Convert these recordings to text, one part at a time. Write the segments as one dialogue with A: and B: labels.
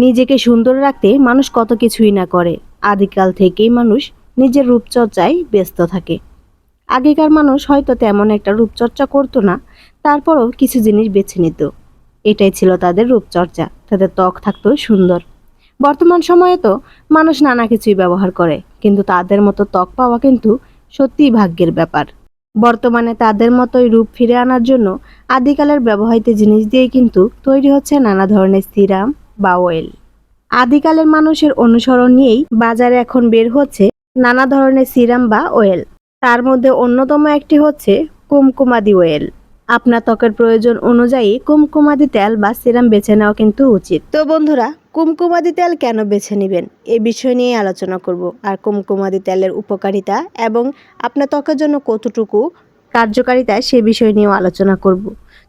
A: নিজেকে সুন্দর রাখতে মানুষ কত কিছুই না করে। আদিকাল থেকেই মানুষ নিজের রূপচর্চায় ব্যস্ত থাকে। আগেকার মানুষ হয়তো তেমন একটা রূপচর্চা করতো না, তারপরও কিছু জিনিস বেছে নিত। এটাই ছিল তাদের রূপচর্চা, তাদের ত্বক থাকতো সুন্দর। বর্তমান সময়ে তো মানুষ নানা কিছুই ব্যবহার করে, কিন্তু তাদের মতো ত্বক পাওয়া কিন্তু সত্যিই ভাগ্যের ব্যাপার। বর্তমানে তাদের মতোই রূপ ফিরে আনার জন্য আদিকালের ব্যবহৃত জিনিস দিয়েই কিন্তু তৈরি হচ্ছে নানা ধরনের সিরাম বা অয়েল আদিকালের মানুষের অনুসরণ নিয়েই বাজারে এখন বের হচ্ছে নানা ধরনের সিরাম বা অয়েল তার মধ্যে অন্যতম একটি হচ্ছে কুমকুমাদি ওয়েল আপনার ত্বকের প্রয়োজন অনুযায়ী কুমকুমাদি তেল বা সিরাম বেছে নেওয়া কিন্তু উচিত। তো বন্ধুরা, কুমকুমাদি তেল কেন বেছে নেবেন? এ বিষয় নিয়ে আলোচনা করব। আর কুমকুমাদি তেলের উপকারিতা এবং আপনার ত্বকের জন্য কতটুকু কার্যকারিতা সে বিষয় নিয়েও আলোচনা করব।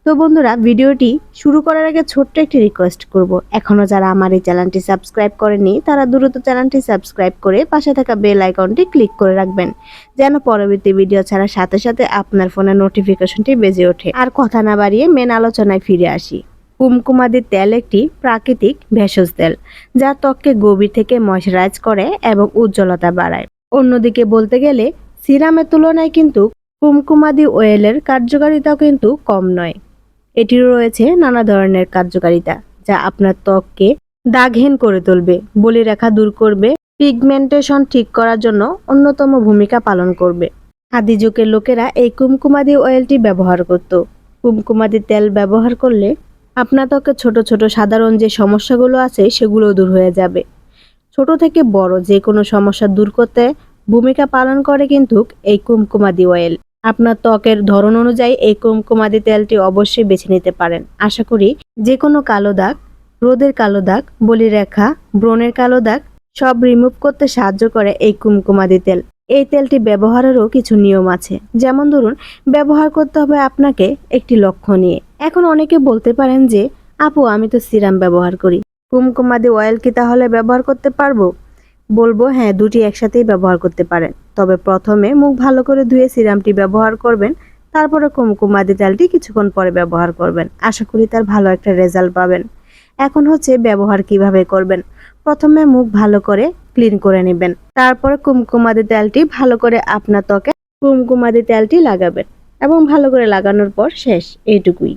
A: তো বন্ধুরা, ভিডিওটি শুরু করার আগে ছোট্ট একটি রিকোয়েস্ট করব। এখনও যারা আমার এই চ্যানেলটি সাবস্ক্রাইব করেনি তারা দ্রুত চ্যানেলটি সাবস্ক্রাইব করে পাশে থাকা বেল আইকনটি ক্লিক করে রাখবেন, যেন পরবর্তী ভিডিও ছাড়ার সাথে সাথে আপনার ফোনে নোটিফিকেশনটি বেজে ওঠে। আর কথা না বাড়িয়ে মেন আলোচনায় ফিরে আসি। কুমকুমাদির তেল একটি প্রাকৃতিক ভেষজ তেল, যা ত্বককে গভীর থেকে ময়শ্চারাইজ করে এবং উজ্জ্বলতা বাড়ায়। অন্যদিকে বলতে গেলে, সিরামের তুলনায় কিন্তু কুমকুমাদি অয়েলের কার্যকারিতাও কিন্তু কম নয়। এটিরও রয়েছে নানা ধরনের কার্যকারিতা, যা আপনার ত্বককে দাগহীন করে তুলবে, বলি রেখা দূর করবে, পিগমেন্টেশন ঠিক করার জন্য অন্যতম ভূমিকা পালন করবে। আদি যুগের লোকেরা এই কুমকুমাদি অয়েলটি ব্যবহার করত। কুমকুমাদি তেল ব্যবহার করলে আপনার ত্বকে ছোট ছোট সাধারণ যে সমস্যাগুলো আছে সেগুলো দূর হয়ে যাবে। ছোট থেকে বড় যে কোনো সমস্যা দূর করতে ভূমিকা পালন করে কিন্তু এই কুমকুমাদি অয়েল আপনার ত্বকের ধরন অনুযায়ী এই কুমকুমাদি তেলটি অবশ্যই বেছে নিতে পারেন। আশা করি যে কোনো কালো দাগ, রোদের কালো দাগ, বলিরেখা, ব্রণের কালো দাগ সব রিমুভ করতে সাহায্য করে এই কুমকুমাদি তেল। এই তেলটি ব্যবহারেরও কিছু নিয়ম আছে। যেমন ধরুন, ব্যবহার করতে হবে আপনাকে একটি লক্ষ্য নিয়ে। এখন অনেকে বলতে পারেন যে, আপু, আমি তো সিরাম ব্যবহার করি। কুমকুমাদি অয়েল কি তাহলে ব্যবহার করতে পারব? বলব হ্যাঁ দুটি একসাথেই ব্যবহার করতে পারেন। তবে প্রথমে মুখ ভালো করে ধুয়ে সিরামটি ব্যবহার করবেন, তারপরে কুমকুমাদি তেলটি কিছুক্ষণ পরে ব্যবহার করবেন। আশা করি তার ভালো একটা রেজাল্ট পাবেন। এখন হচ্ছে ব্যবহার কীভাবে করবেন? প্রথমে মুখ ভালো করে ক্লিন করে নেবেন, তারপরে কুমকুমাদি তেলটি ভালো করে আপনার ত্বকে কুমকুমাদি তেলটি লাগাবেন এবং ভালো করে লাগানোর পর শেষ, এইটুকুই।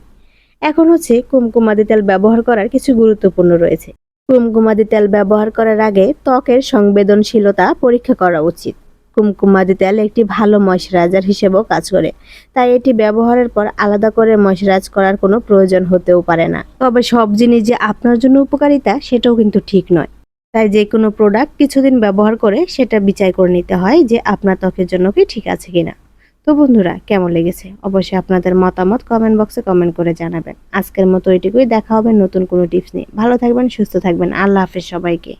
A: এখন হচ্ছে কুমকুমাদি তেল ব্যবহার করার কিছু গুরুত্বপূর্ণ রয়েছে। কুমকুমাদি তেল ব্যবহার করার আগে ত্বকের সংবেদনশীলতা পরীক্ষা করা উচিত। কুমকুমাদি তেল একটি ভালো ময়শ্চারাইজার হিসেবেও কাজ করে, তাই এটি ব্যবহারের পর আলাদা করে ময়শ্চারাইজ করার কোনো প্রয়োজন হতেও পারে না। তবে সব জিনিস যে আপনার জন্য উপকারিতা সেটাও কিন্তু ঠিক নয়। তাই যে কোনো প্রোডাক্ট কিছুদিন ব্যবহার করে সেটা বিচার করে নিতে হয় যে আপনার ত্বকের জন্য কি ঠিক আছে কিনা। তো বন্ধুরা, কেমন লেগেছে? অবশ্যই আপনাদের মতামত কমেন্ট বক্সে কমেন্ট করে জানাবেন। আজকের মতো এটুকুই, দেখা হবে নতুন কোনো টিপস নিয়ে। ভালো থাকবেন, সুস্থ থাকবেন। আল্লাহ হাফেজ সবাইকে।